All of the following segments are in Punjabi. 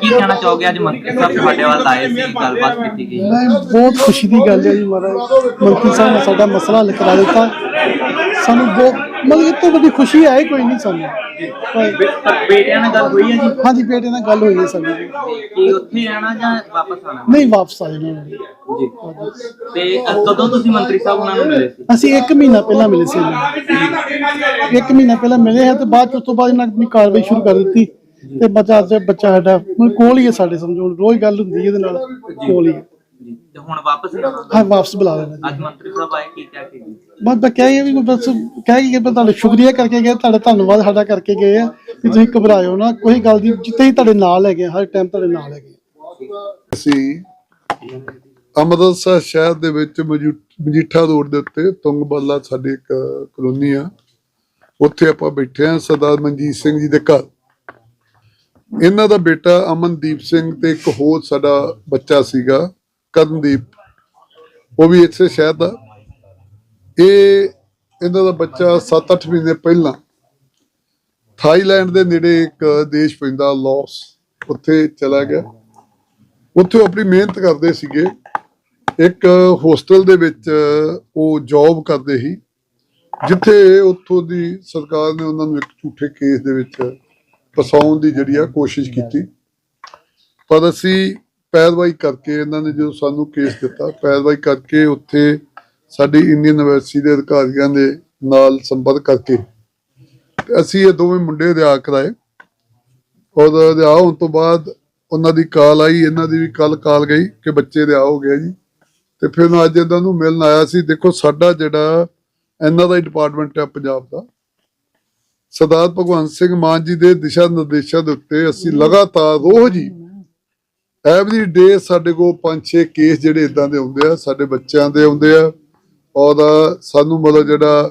ਕੀ ਸਾਹਿਬ ਬਹੁਤ ਖੁਸ਼ੀ ਦੀ ਗੱਲ ਹੈ ਜੀ ਮਹਾਰਾਜ। ਮੰਤਰੀ ਸਾਹਿਬ ਨੇ ਸਾਡਾ ਮਸਲਾ ਹੱਲ ਕਰਾ ਦਿੱਤਾ। ਸਾਨੂੰ ਬਹੁਤ ਮਤਲਬ ਇਹ ਤੋਂ ਵੱਡੀ ਖੁਸ਼ੀ ਹੈ ਕੋਈ ਨਹੀਂ ਸਾਨੂੰ। ਬੇਟਿਆਂ ਨਾਲ ਗੱਲ ਹੋਈ ਹੈ ਜੀ? ਹਾਂਜੀ ਬੇਟੇ ਨਾਲ ਗੱਲ ਹੋਈ ਹੈ ਸਾਨੂੰ ਕੀ ਉੱਥੇ ਆਣਾ ਜਾਂ ਵਾਪਸ ਆਣਾ ਨਹੀਂ ਵਾਪਸ ਆ ਜਾਣਾ। ਜੀ। ਤੇ ਅ, ਕਦੋਂ ਤੁਸੀਂ ਮੰਤਰੀ ਸਾਹਿਬ ਉਹਨਾਂ ਨੂੰ ਮਿਲੇ ਸੀ? ਅਸੀਂ 1 ਮਹੀਨਾ ਪਹਿਲਾਂ ਮਿਲੇ ਸੀ ਇਹਨਾਂ ਨੂੰ। ਮਹੀਨਾ ਪਹਿਲਾਂ ਮਿਲੇ ਹੈ ਤੇ ਬਾਅਦ 'ਚ ਉਸ ਤੋਂ ਬਾਅਦ ਇਹਨਾਂ ਨੇ ਆਪਣੀ ਕਾਰਵਾਈ ਸ਼ੁਰੂ ਕਰ ਦਿੱਤੀ ਤੇ ਬੱਚਾ ਅੱਜ ਬੱਚਾ ਸਾਡਾ ਹੁਣ ਕੋਲ ਹੀ ਹੈ ਸਾਡੇ ਸਮਝੋ ਹੁਣ ਰੋਜ਼ ਗੱਲ ਹੁੰਦੀ ਹੈ ਇਹਦੇ ਨਾਲ ਕੋਲ ਹੀ ਹੈ। ਜੀ। ਤੇ ਹੁਣ ਵਾਪਸ ਆਉਣਾ। ਹਾਂ ਵਾਪਸ ਬੁਲਾ ਲੈਣਾ ਜੀ। ਅੱਜ ਮੰਤਰੀ ਸਾਹਿਬ ਆਏ ਕੀ ਕਹਿ ਕੇ ਗਏ? ਬਸ ਮੈਂ ਕਹਿ ਗਿਆ ਵੀ ਬਸ ਕਹਿ ਕੇ ਮੈਂ ਤੁਹਾਡਾ ਸ਼ੁਕਰੀਆ ਕਰਕੇ ਗਿਆ ਤੁਹਾਡਾ ਧੰਨਵਾਦ ਸਾਡਾ ਕਰਕੇ ਗਏ ਆ ਕਿ ਤੁਸੀਂ ਘਬਰਾਇਓ ਨਾ ਕੋਈ ਗੱਲ ਦੀ ਜਿੱਤੇ ਹੀ ਤੁਹਾਡੇ ਨਾਲ ਹੈਗੇ ਆ, ਹਰ ਟਾਈਮ ਤੁਹਾਡੇ ਨਾਲ ਹੈਗੇ ਆ। ਅਸੀਂ ਅੰਮ੍ਰਿਤਸਰ ਸ਼ਹਿਰ ਦੇ ਵਿੱਚ ਮਜੀਠਾ ਰੋਡ ਦੇ ਉੱਤੇ ਤੁੰਗਬੱਲਾ ਸਾਡੀ ਇੱਕ ਕਲੋਨੀ ਆ। ਉੱਥੇ ਆਪਾਂ ਬੈਠੇ ਆ ਸਰਦਾਰ ਮਨਜੀਤ ਸਿੰਘ ਜੀ ਦੇ ਘਰ। ਇਹਨਾਂ ਦਾ ਬੇਟਾ ਅਮਨਦੀਪ ਸਿੰਘ ਤੇ ਇੱਕ ਹੋਰ ਸਾਡਾ ਬੱਚਾ ਸੀਗਾ, ਕਰਨਦੀਪ। ਉਹ ਵੀ ਇੱਥੇ ਸ਼ਹਿਰ ਦਾ। ਇਹ, ਇਹਨਾਂ ਦਾ ਬੱਚਾ 7-8 ਮਹੀਨੇ ਪਹਿਲਾਂ ਥਾਈਲੈਂਡ ਦੇ ਨੇੜੇ ਇੱਕ ਦੇਸ਼ ਪੈਂਦਾ, ਲਾਓਸ। ਉੱਥੇ ਚਲਾ ਗਿਆ। ਉੱਥੇ ਉਹ ਆਪਣੀ ਮਿਹਨਤ ਕਰਦੇ ਸੀਗੇ। ਇੱਕ ਹੋਸਟਲ ਦੇ ਵਿੱਚ ਉਹ ਜੌਬ ਕਰਦੇ ਸੀ, ਜਿੱਥੇ ਉੱਥੋਂ ਦੀ ਸਰਕਾਰ ਨੇ ਉਹਨਾਂ ਨੂੰ ਇੱਕ ਝੂਠੇ ਕੇਸ ਦੇ ਵਿੱਚ ਫਸਾਉਣ ਦੀ ਜਿਹੜੀ ਆ ਕੋਸ਼ਿਸ਼ ਕੀਤੀ। ਪਰ ਅਸੀਂ ਪੈਰਵਾਈ ਕਰਕੇ ਇਹਨਾਂ ਨੇ ਜਦੋਂ ਸਾਨੂੰ ਕੇਸ ਦਿੱਤਾ, ਪੈਰਵਾਈ ਕਰਕੇ ਉੱਥੇ ਸਾਡੀ ਇੰਡੀਅਨ ਯੂਨੀਵਰਸਿਟੀ ਦੇ ਅਧਿਕਾਰੀਆਂ ਦੇ ਨਾਲ ਸੰਪਰਕ ਕਰਕੇ ਅਸੀਂ ਇਹ ਦੋਵੇਂ ਮੁੰਡੇ ਰਿਆ ਕਰਾਏ। ਔਰ ਰਿਆ ਹੋਣ ਤੋਂ ਬਾਅਦ ਉਹਨਾਂ ਦੀ ਕਾਲ ਆਈ, ਇਹਨਾਂ ਦੀ ਵੀ ਕੱਲ ਕਾਲ ਗਈ ਕਿ ਬੱਚੇ ਰਿਆ ਹੋ ਗਿਆ ਜੀ। ਤੇ ਫਿਰ ਮੈਂ ਅੱਜ ਇਹਨਾਂ ਨੂੰ ਮਿਲਣ ਆਇਆ ਸੀ। ਦੇਖੋ ਸਾਡਾ ਜਿਹੜਾ ਇਹਨਾਂ ਦਾ ਡਿਪਾਰਟਮੈਂਟ ਹੈ ਪੰਜਾਬ ਦਾ। ਸਰਦਾਰ ਭਗਵੰਤ ਸਿੰਘ ਮਾਨ ਜੀ ਦੇ ਦਿਸ਼ਾ ਨਿਰਦੇਸ਼ਾਂ ਦੇ ਉੱਤੇ ਅਸੀਂ ਲਗਾਤਾਰ ਰੋਜ਼ ਹੀ ਐਵਰੀ ਡੇ ਸਾਡੇ ਕੋਲ ਪੰਜ ਛੇ ਕੇਸ ਜਿਹੜੇ ਇਦਾਂ ਦੇ ਹੁੰਦੇ ਆ ਸਾਡੇ ਬੱਚਿਆਂ ਦੇ ਹੁੰਦੇ ਆ। ਔਰ ਸਾਨੂੰ ਮਤਲਬ ਜਿਹੜਾ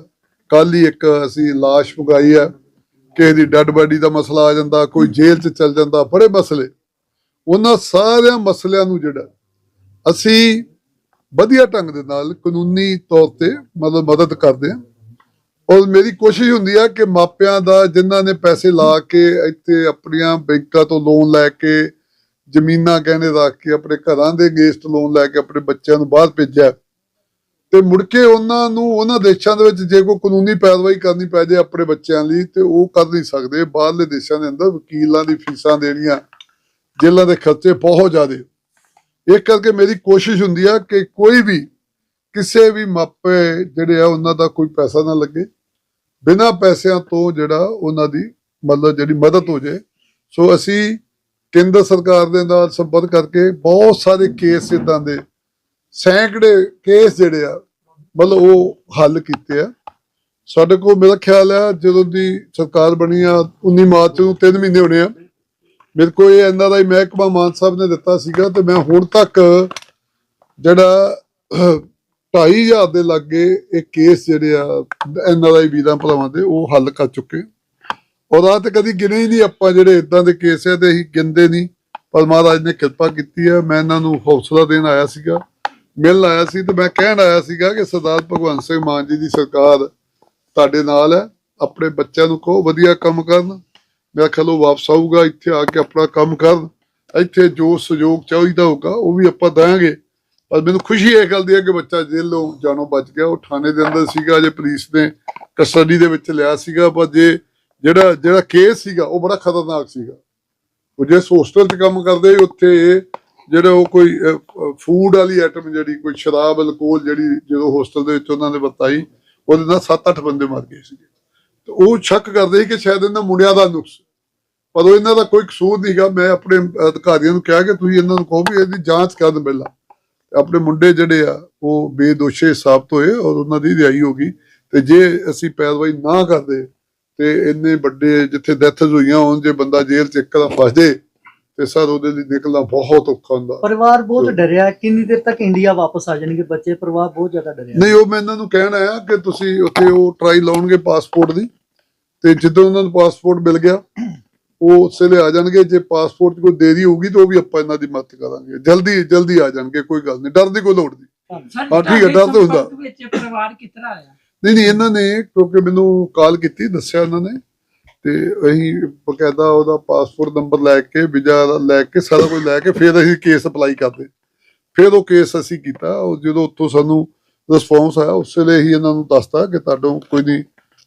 ਕੱਲ ਹੀ ਇੱਕ ਅਸੀਂ ਲਾਸ਼ ਮੰਗਾਈ ਆ। ਕਿਸੇ ਦੀ ਡੈੱਡ ਬਾਡੀ ਦਾ ਮਸਲਾ ਆ ਜਾਂਦਾ ਕੋਈ ਜੇਲ੍ਹ 'ਚ ਚਲ ਜਾਂਦਾ ਬੜੇ ਮਸਲੇ। ਉਹਨਾਂ ਸਾਰਿਆਂ ਮਸਲਿਆਂ ਨੂੰ ਜਿਹੜਾ ਅਸੀਂ ਵਧੀਆ ਢੰਗ ਦੇ ਨਾਲ ਕਾਨੂੰਨੀ ਤੌਰ ਤੇ ਮਤਲਬ ਮਦਦ ਕਰਦੇ ਹਾਂ ਔਰ ਮੇਰੀ ਕੋਸ਼ਿਸ਼ ਹੁੰਦੀ ਆ ਕਿ ਮਾਪਿਆਂ ਦਾ, ਜਿਨ੍ਹਾਂ ਨੇ ਪੈਸੇ ਲਾ ਕੇ ਇੱਥੇ ਆਪਣੀਆਂ ਬੈਂਕਾਂ ਤੋਂ ਲੋਨ ਲੈ ਕੇ ਜ਼ਮੀਨਾਂ ਗਹਿਣੇ ਰੱਖ ਕੇ ਆਪਣੇ ਘਰਾਂ ਦੇ ਅਗੇਂਸਟ ਲੋਨ ਲੈ ਕੇ ਆਪਣੇ ਬੱਚਿਆਂ ਨੂੰ ਬਾਹਰ ਭੇਜਿਆ, ਤੇ ਮੁੜ ਕੇ ਉਹਨਾਂ ਨੂੰ, ਉਹਨਾਂ ਦੇਸ਼ਾਂ ਦੇ ਵਿੱਚ ਜੇ ਕੋਈ ਕਾਨੂੰਨੀ ਪੈਰਵਾਈ ਕਰਨੀ ਪੈ ਜਾਏ ਆਪਣੇ ਬੱਚਿਆਂ ਲਈ, ਤੇ ਉਹ ਕਰ ਨਹੀਂ ਸਕਦੇ। ਬਾਹਰਲੇ ਦੇਸ਼ਾਂ ਦੇ ਅੰਦਰ ਵਕੀਲਾਂ ਦੀ ਫੀਸਾਂ ਦੇਣੀਆਂ, ਜੇਲ੍ਹਾਂ ਦੇ ਖਰਚੇ ਬਹੁਤ ਜ਼ਿਆਦੇ। ਇਸ ਕਰਕੇ ਮੇਰੀ ਕੋਸ਼ਿਸ਼ ਹੁੰਦੀ ਆ ਕਿ ਕੋਈ ਵੀ ਕਿਸੇ ਵੀ ਮਾਪੇ ਜਿਹੜੇ ਆ, ਉਹਨਾਂ ਦਾ ਕੋਈ ਪੈਸਾ ਨਾ ਲੱਗੇ। ਬਿਨਾਂ ਪੈਸਿਆਂ ਤੋਂ ਜਿਹੜਾ ਉਹਨਾਂ ਦੀ ਮਤਲਬ ਜਿਹੜੀ ਮਦਦ ਹੋ ਜਾਏ। ਸੋ ਅਸੀਂ ਕੇਂਦਰ ਸਰਕਾਰ ਦੇ ਨਾਲ ਸੰਪਰਕ ਕਰਕੇ ਬਹੁਤ ਸਾਰੇ ਕੇਸ ਇਦਾਂ ਦੇ ਸੈਂਕੜੇ ਕੇਸ ਜਿਹੜੇ ਆ, ਮਤਲਬ ਉਹ ਹੱਲ ਕੀਤੇ ਆ। ਸਾਡੇ ਕੋਲ ਮੇਰਾ ਖਿਆਲ ਆ, ਜਦੋਂ ਦੀ ਸਰਕਾਰ ਬਣੀ ਆ 19 ਮਾਰਚ ਨੂੰ 3 ਮਹੀਨੇ ਹੋਣੇ ਆ। ਮੇਰੇ ਕੋਲ ਇਹ ਇਹਨਾਂ ਦਾ ਹੀ ਮਹਿਕਮਾ ਮਾਨ ਸਾਹਿਬ ਨੇ ਦਿੱਤਾ ਸੀਗਾ ਤੇ ਮੈਂ ਹੁਣ ਤੱਕ ਜਿਹੜਾ 2500 ਦੇ ਲਾਗੇ ਇਹ ਕੇਸ ਜਿਹੜੇ ਆ, ਇਹਨਾਂ ਦਾ ਹੀ ਵੀਰਾਂ ਭਰਾਵਾਂ ਦੇ, ਉਹ ਹੱਲ ਕਰ ਚੁੱਕੇ ਔਰ ਤੇ ਕਦੀ ਗਿਣੇ ਹੀ ਨਹੀਂ ਆਪਾਂ ਜਿਹੜੇ ਇਦਾਂ ਦੇ ਕੇਸ ਆ ਤੇ ਅਸੀਂ ਗਿਣਦੇ ਨਹੀਂ, ਪਰ ਮਹਾਰਾਜ ਨੇ ਕਿਰਪਾ ਕੀਤੀ ਹੈ ਮੈਂ ਇਹਨਾਂ ਨੂੰ ਹੌਸਲਾ ਦੇਣ ਆਇਆ ਸੀਗਾ, ਮਿਲਣ ਆਇਆ ਸੀ ਤੇ ਮੈਂ ਕਹਿਣ ਆਇਆ ਸੀਗਾ ਕਿ ਸਰਦਾਰ ਭਗਵੰਤ ਸਿੰਘ ਮਾਨ ਜੀ ਦੀ ਸਰਕਾਰ ਤੁਹਾਡੇ ਨਾਲ ਹੈ, ਆਪਣੇ ਬੱਚਿਆਂ ਨੂੰ ਕਹੋ, ਵਧੀਆ ਕੰਮ ਕਰਨ। ਮੇਰਾ ਖਿਆਲ ਉਹ ਵਾਪਸ ਆਊਗਾ ਇੱਥੇ ਆ ਕੇ ਆਪਣਾ ਕੰਮ ਕਰਨ ਇੱਥੇ ਜੋ ਸਹਿਯੋਗ ਚਾਹੀਦਾ ਹੋਊਗਾ ਉਹ ਵੀ ਆਪਾਂ ਦਾਂਗੇ ਪਰ ਮੈਨੂੰ ਖੁਸ਼ੀ ਇਹ ਗੱਲ ਦੀ ਹੈ ਕਿ ਬੱਚਾ ਜੇਲ੍ਹੋਂ ਜਾਨੋਂ ਬਚ ਗਿਆ ਉਹ ਥਾਣੇ ਦੇ ਅੰਦਰ ਸੀਗਾ ਜੇ ਪੁਲਿਸ ਨੇ ਕਸਟਡੀ ਦੇ ਵਿੱਚ ਲਿਆ ਸੀਗਾ ਪਰ ਜੇ ਜਿਹੜਾ ਜਿਹੜਾ ਕੇਸ ਸੀਗਾ ਉਹ ਬੜਾ ਖਤਰਨਾਕ ਸੀਗਾ। ਉਹ ਜੇ ਹੋਸਟਲ 'ਚ ਕੰਮ ਕਰਦੇ ਸੀ, ਉੱਥੇ ਜਿਹੜਾ ਉਹ ਕੋਈ ਫੂਡ ਵਾਲੀ ਆਈਟਮ ਜਿਹੜੀ ਕੋਈ ਸ਼ਰਾਬ ਅਲਕੋਹਲ ਜਿਹੜੀ ਜਦੋਂ ਹੋਸਟਲ ਦੇ ਵਿੱਚ ਉਹਨਾਂ ਨੇ ਬਤਾਈ ਉਹਦੇ ਨਾਲ 7-8 ਬੰਦੇ ਮਰ ਗਏ ਸੀਗੇ। ਤੇ ਉਹ ਸ਼ੱਕ ਕਰਦੇ ਸੀ ਕਿ ਸ਼ਾਇਦ ਇਹਨਾਂ ਮੁੰਡਿਆਂ ਦਾ ਨੁਕਸ ਪਰ ਉਹ ਇਹਨਾਂ ਦਾ ਕੋਈ ਕਸੂਰ ਨਹੀਂਗਾ ਮੈਂ ਆਪਣੇ ਅਧਿਕਾਰੀਆਂ ਨੂੰ ਕਿਹਾ ਕਿ ਤੁਸੀਂ ਇਹਨਾਂ ਨੂੰ ਕਹੋ ਵੀ ਇਹਦੀ ਜਾਂਚ ਕਰਨ ਪਹਿਲਾਂ ਆਪਣੇ ਮੁੰਡੇ ਜਿਹੜੇ ਆ ਉਹ ਬੇਦੋਸ਼ੇ ਸਾਬਤ ਹੋਏ ਔਰ ਉਹਨਾਂ ਦੀ ਰਿਹਾਈ ਹੋ ਗਈ। ਤੇ ਜੇ ਅਸੀਂ ਪੈਰਵਾਈ ਨਾ ਕਰਦੇ ਤੇ ਇੰਨੇ ਵੱਡੇ ਜਿੱਥੇ ਡੈਥਸ ਹੋਈਆਂ ਹੋਣ ਜੇ ਬੰਦਾ ਜੇਲ੍ਹ ਚ ਇੱਕਦਮ ਫਸ ਜੇ ਤੇ ਸਰ ਉਹਦੇ ਲਈ ਨਿਕਲਣਾ ਬਹੁਤ ਔਖਾ ਹੁੰਦਾ। ਪਰਿਵਾਰ ਬਹੁਤ ਡਰਿਆ। ਕਿੰਨੀ ਦੇਰ ਤੱਕ ਇੰਡੀਆ ਵਾਪਸ ਆ ਜਾਣਗੇ ਬੱਚੇ? ਪਰਿਵਾਰ ਬਹੁਤ ਜ਼ਿਆਦਾ ਡਰਿਆ। ਨਹੀਂ ਉਹ ਮੈਂ ਇਹਨਾਂ ਨੂੰ ਕਹਿਣ ਆਇਆ ਕਿ ਤੁਸੀਂ ਉੱਥੇ ਉਹ ਟਰਾਈ ਲਾਉਣਗੇ ਪਾਸਪੋਰਟ ਦੀ। ਤੇ ਜਦੋਂ ਉਹਨਾਂ ਨੂੰ ਪਾਸਪੋਰਟ ਮਿਲ ਗਿਆ ਉਹ ਉਸੇ ਆ ਜਾਣਗੇ ਜੇ ਪਾਸਪੋਰਟ 'ਚ ਕੋਈ ਦੇਰੀ ਹੋਊਗੀ ਤਾਂ ਉਹ ਵੀ ਆਪਾਂ ਇਹਨਾਂ ਦੀ ਮਦਦ ਕਰਾਂਗੇ। ਜਲਦੀ ਜਲਦੀ ਆ ਜਾਣਗੇ ਕੋਈ ਗੱਲ ਨਹੀਂ। ਡਰ ਦੀ ਕੋਈ ਲੋੜ ਨਹੀਂ। ਹਾਂ, ਠੀਕ ਹੈ, ਡਰ ਤਾਂ ਹੁੰਦਾ। ਵਿੱਚ ਪਰਿਵਾਰ ਕਿਤਨਾ ਆਇਆ? ਨਹੀਂ ਨਹੀਂ ਇਹਨਾਂ ਨੇ ਕਿਉਂਕਿ ਮੈਨੂੰ ਕਾਲ ਕੀਤੀ ਦੱਸਿਆ ਉਹਨਾਂ ਨੇ। ਤੇ ਅਸੀਂ ਬਕਾਇਦਾ ਉਹਦਾ ਪਾਸਪੋਰਟ ਨੰਬਰ ਲੈ ਕੇ ਵੀਜ਼ਾ ਲੈ ਕੇ ਸਾਰਾ ਕੁਝ ਲੈ ਕੇ ਫਿਰ ਅਸੀਂ ਕੇਸ ਅਪਲਾਈ ਕਰਦੇ। ਫਿਰ ਉਹ ਕੇਸ ਅਸੀਂ ਕੀਤਾ। ਉਹ ਜਦੋਂ ਉੱਥੋਂ ਸਾਨੂੰ ਰਿਸਪੌਂਸ ਆਇਆ ਉਸ ਹੀ ਇਹਨਾਂ ਨੂੰ ਦੱਸਤਾ ਕਿ ਤੁਹਾਡੋਂ ਕੋਈ ਨਹੀਂ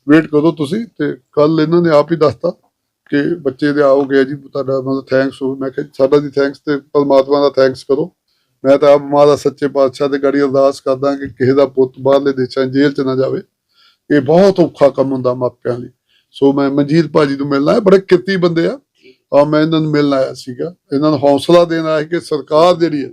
ਵੇਟ ਕਰੋ ਤੁਸੀਂ ਤੇ ਕੱਲ ਇਹਨਾਂ ਨੇ ਆਪ ਹੀ ਦੱਸਤਾ। ਕਿ ਬੱਚੇ ਦੇ ਆਓ ਗਿਆ ਜੀ ਤੁਹਾਡਾ ਮਤਲਬ ਥੈਂਕਸ ਹੋ। ਮੈਂ ਕਿਹਾ ਸਾਡਾ ਜੀ ਥੈਂਕਸ ਤੇ ਪਰਮਾਤਮਾ ਦਾ ਥੈਂਕਸ ਕਰੋ। ਮੈਂ ਤਾਂ ਆਪ ਮਹਾਰਾਜ ਸੱਚੇ ਪਾਤਸ਼ਾਹ ਦੇ ਗੜੀ ਅਰਦਾਸ ਕਰਦਾ ਕਿ ਕਿਸੇ ਦਾ ਪੁੱਤ ਬਾਹਰਲੇ ਦੇਸ਼ਾਂ ਜੇਲ੍ਹ 'ਚ ਨਾ ਜਾਵੇ। ਇਹ ਬਹੁਤ ਔਖਾ ਕੰਮ ਹੁੰਦਾ ਮਾਪਿਆਂ ਲਈ। ਸੋ ਮੈਂ ਮਨਜੀਤ ਭਾਜੀ ਨੂੰ ਮਿਲਣਾ ਹੈ ਬੜੇ ਕਿਰਤੀ ਬੰਦੇ ਆ। ਆ ਮੈਂ ਇਹਨਾਂ ਨੂੰ ਮਿਲਣ ਆਇਆ ਸੀਗਾ। ਇਹਨਾਂ ਨੂੰ ਹੌਸਲਾ ਦੇਣ ਆਇਆ ਕਿ ਸਰਕਾਰ ਜਿਹੜੀ ਹੈ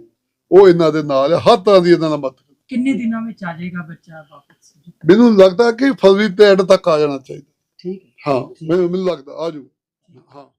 ਉਹ ਇਹਨਾਂ ਦੇ ਨਾਲ ਹੈ ਹਰ ਤਰ੍ਹਾਂ ਦੀ ਇਹਨਾਂ ਨਾਲ ਮਦਦ। ਕਿੰਨੇ ਦਿਨਾਂ ਵਿੱਚ ਆ ਜਾਏਗਾ ਬੱਚਾ ਵਾਪਸ? ਮੈਨੂੰ ਲੱਗਦਾ ਕਿ ਫਰਵਰੀ ਤੇ ਐਂਡ ਤੱਕ ਆ ਜਾਣਾ ਚਾਹੀਦਾ। ਠੀਕ ਹੈ। ਹਾਂ ਮੈਨੂੰ ਮੈਨੂੰ ਲੱਗਦਾ ਆ ਜਾਊ ਹਾਂ